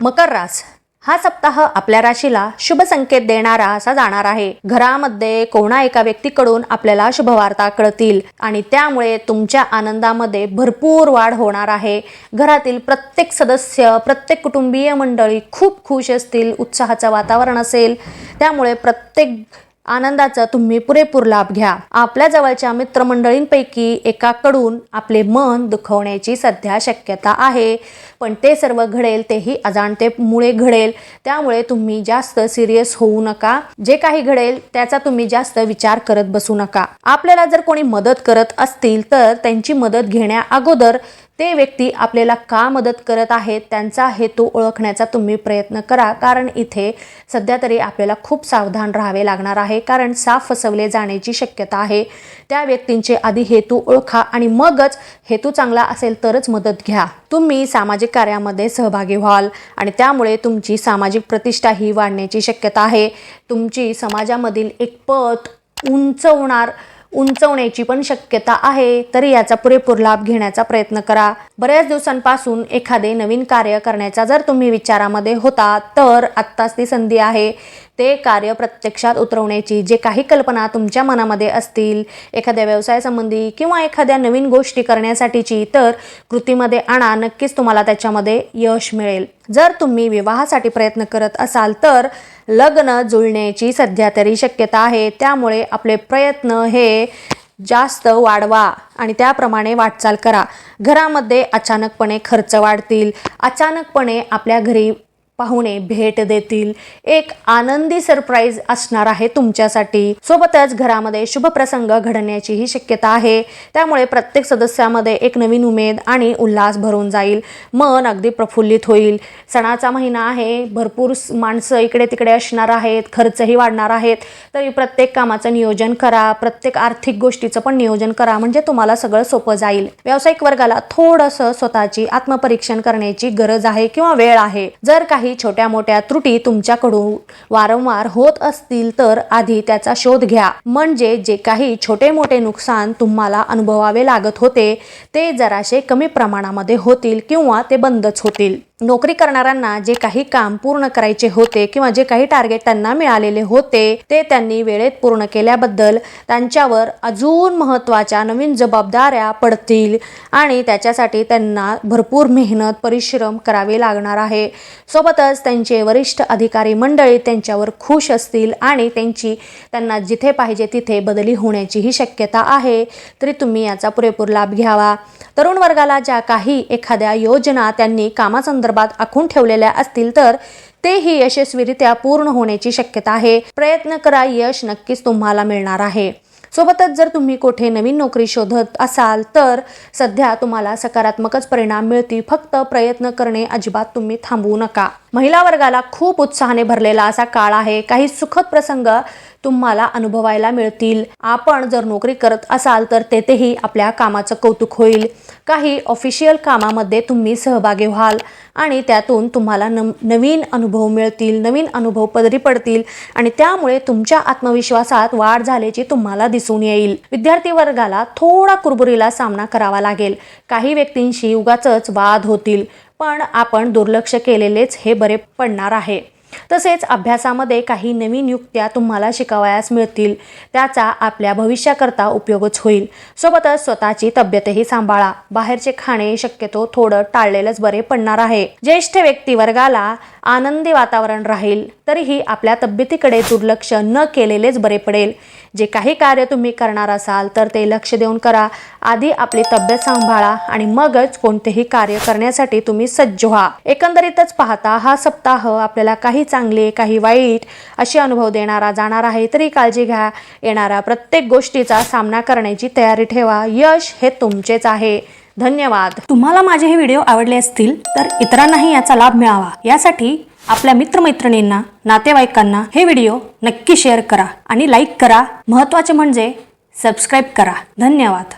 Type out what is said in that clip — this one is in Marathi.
मकर रास. हा सप्ताह आपल्या राशीला शुभ संकेत देणारा असा जाणार आहे. घरामध्ये कोणा एका व्यक्तीकडून आपल्याला शुभवार्ता कळतील आणि त्यामुळे तुमच्या आनंदामध्ये भरपूर वाढ होणार आहे. घरातील प्रत्येक सदस्य प्रत्येक कुटुंबीय मंडळी खूप खुश असतील उत्साहाचं वातावरण असेल. त्यामुळे प्रत्येक आनंदाचा तुम्ही पुरेपूर लाभ घ्या. आपल्या जवळच्या मित्रमंडळींपैकी एकाकडून आपले मन दुखवण्याची सध्या शक्यता आहे. पण ते सर्व घडेल तेही अजाणतेमुळे घडेल. त्यामुळे तुम्ही जास्त सिरियस होऊ नका. जे काही घडेल त्याचा तुम्ही जास्त विचार करत बसू नका. आपल्याला जर कोणी मदत करत असतील तर त्यांची मदत घेण्या अगोदर ते व्यक्ती आपल्याला का मदत करत आहेत त्यांचा हेतू ओळखण्याचा तुम्ही प्रयत्न करा. कारण इथे सध्या तरी आपल्याला खूप सावधान राहावे लागणार आहे. कारण साफ फसवले जाण्याची शक्यता आहे. त्या व्यक्तींचे आधी हेतू ओळखा आणि मगच हेतू चांगला असेल तरच मदत घ्या. तुम्ही सामाजिक कार्यामध्ये सहभागी व्हाल आणि त्यामुळे तुमची सामाजिक प्रतिष्ठा ही वाढण्याची शक्यता आहे. तुमची समाजामधील एक पत उंचवणार उंचवण्याची पण शक्यता आहे. तरी याचा पुरेपूर लाभ घेण्याचा प्रयत्न करा. बऱ्याच दिवसांपासून एखादे नवीन कार्य करण्याचा जर तुम्ही विचारामध्ये होता तर आत्ताच ती संधी आहे. ते कार्य प्रत्यक्षात उतरवण्याची जे काही कल्पना तुमच्या मनामध्ये असतील एखाद्या व्यवसायासंबंधी किंवा एखाद्या नवीन गोष्टी करण्यासाठीची तर कृतीमध्ये आणा नक्कीच तुम्हाला त्याच्यामध्ये यश मिळेल. जर तुम्ही विवाहासाठी प्रयत्न करत असाल तर लग्न जुळण्याची सध्या तरी शक्यता आहे. त्यामुळे आपले प्रयत्न हे जास्त वाढवा आणि त्याप्रमाणे वाटचाल करा. घरामध्ये अचानकपणे खर्च वाढतील. अचानकपणे आपल्या घरी पाहुणे भेट देतील. एक आनंदी सरप्राईज असणार आहे तुमच्यासाठी. सोबतच घरामध्ये शुभ प्रसंग घडण्याचीही शक्यता आहे. त्यामुळे प्रत्येक सदस्यामध्ये एक नवीन उमेद आणि उल्हास भरून जाईल. मन अगदी प्रफुल्लित होईल. सणाचा महिना आहे. भरपूर माणसं इकडे तिकडे असणार आहेत. खर्चही वाढणार आहेत. तरी प्रत्येक कामाचं नियोजन करा. प्रत्येक आर्थिक गोष्टीचं पण नियोजन करा. म्हणजे तुम्हाला सगळं सोपं जाईल. व्यावसायिक वर्गाला थोडंसं स्वतःची आत्मपरीक्षण करण्याची गरज आहे किंवा वेळ आहे. जर काही छोट्या मोठ्या त्रुटी तुमच्याकडून वारंवार होत असतील तर आधी त्याचा शोध घ्या. म्हणजे जे काही छोटे मोठे नुकसान तुम्हाला अनुभवावे लागत होते ते जराशे कमी प्रमाणामध्ये होतील किंवा ते बंदच होतील. नोकरी करणाऱ्यांना जे काही काम पूर्ण करायचे होते किंवा जे काही टार्गेट त्यांना मिळालेले होते ते त्यांनी वेळेत पूर्ण केल्याबद्दल त्यांच्यावर अजून महत्त्वाच्या नवीन जबाबदाऱ्या पडतील आणि त्याच्यासाठी त्यांना भरपूर मेहनत परिश्रम करावे लागणार आहे. सोबतच त्यांचे वरिष्ठ अधिकारी मंडळी त्यांच्यावर खुश असतील आणि त्यांची त्यांना जिथे पाहिजे तिथे बदली होण्याचीही शक्यता आहे. तरी तुम्ही याचा पुरेपूर लाभ घ्यावा. तरुण वर्गाला ज्या काही एखाद्या योजना त्यांनी कामासंदर्भात संदर्भात आखून ठेवलेल्या असतील तर तेही यशस्वीरित्या पूर्ण होण्याची शक्यता आहे. प्रयत्न करा यश नक्कीच तुम्हाला मिळणार आहे. सोबतच जर तुम्ही कुठे नवीन नोकरी शोधत असाल तर सध्या तुम्हाला सकारात्मकच परिणाम मिळतील. फक्त प्रयत्न करणे अजिबात तुम्ही थांबवू नका. महिला वर्गाला खूप उत्साहाने भरलेला असा काळ आहे. काही सुखद प्रसंग तुम्हाला अनुभवायला मिळतील. आपण जर नोकरी करत असाल तर तेथेही आपल्या कामाचं कौतुक होईल. काही ऑफिशियल कामामध्ये तुम्ही सहभागी व्हाल आणि त्यातून तुम्हाला नम नवीन अनुभव मिळतील नवीन अनुभव पदरी पडतील आणि त्यामुळे तुमच्या आत्मविश्वासात वाढ झाल्याची तुम्हाला दिसून येईल. विद्यार्थी वर्गाला थोडा कुरबुरीला सामना करावा लागेल. काही व्यक्तींशी उगाच वाद होतील. पण आपण दुर्लक्ष केलेलेच हे बरे पडणार आहे. तसेच अभ्यासामध्ये काही नवीन युक्त्या तुम्हाला शिकावयास मिळतील. त्याचा आपल्या भविष्याकरता उपयोगच होईल. सोबतच स्वतःची तब्येतही सांभाळा. बाहेरचे खाणे शक्यतो थोडं टाळलेलंच बरे पडणार आहे. ज्येष्ठ व्यक्ती वर्गाला आनंदी वातावरण राहील तरीही आपल्या तब्येतीकडे दुर्लक्ष न केलेलेच बरे पडेल. जे काही कार्य तुम्ही करणार असाल तर ते लक्ष देऊन करा. आधी आपली तब्येत सांभाळा आणि मगच कोणतेही कार्य करण्यासाठी तुम्ही सज्ज व्हा. एकंदरीतच पाहता हा सप्ताह आपल्याला काही चांगले काही वाईट असे अनुभव देणारा जाणार आहे तरी काळजी घ्या. येणाऱ्या प्रत्येक गोष्टीचा सामना करण्याची तयारी ठेवा. यश हे तुमचेच आहे. धन्यवाद. तुम्हाला माझे हे व्हिडिओ आवडले असतील तर इतरांनाही याचा लाभ मिळावा. यासाठी आपल्या मित्रमैत्रिणींना नातेवाईकांना हे व्हिडिओ नक्की शेअर करा आणि लाईक करा. महत्त्वाचे म्हणजे सबस्क्राईब करा. धन्यवाद.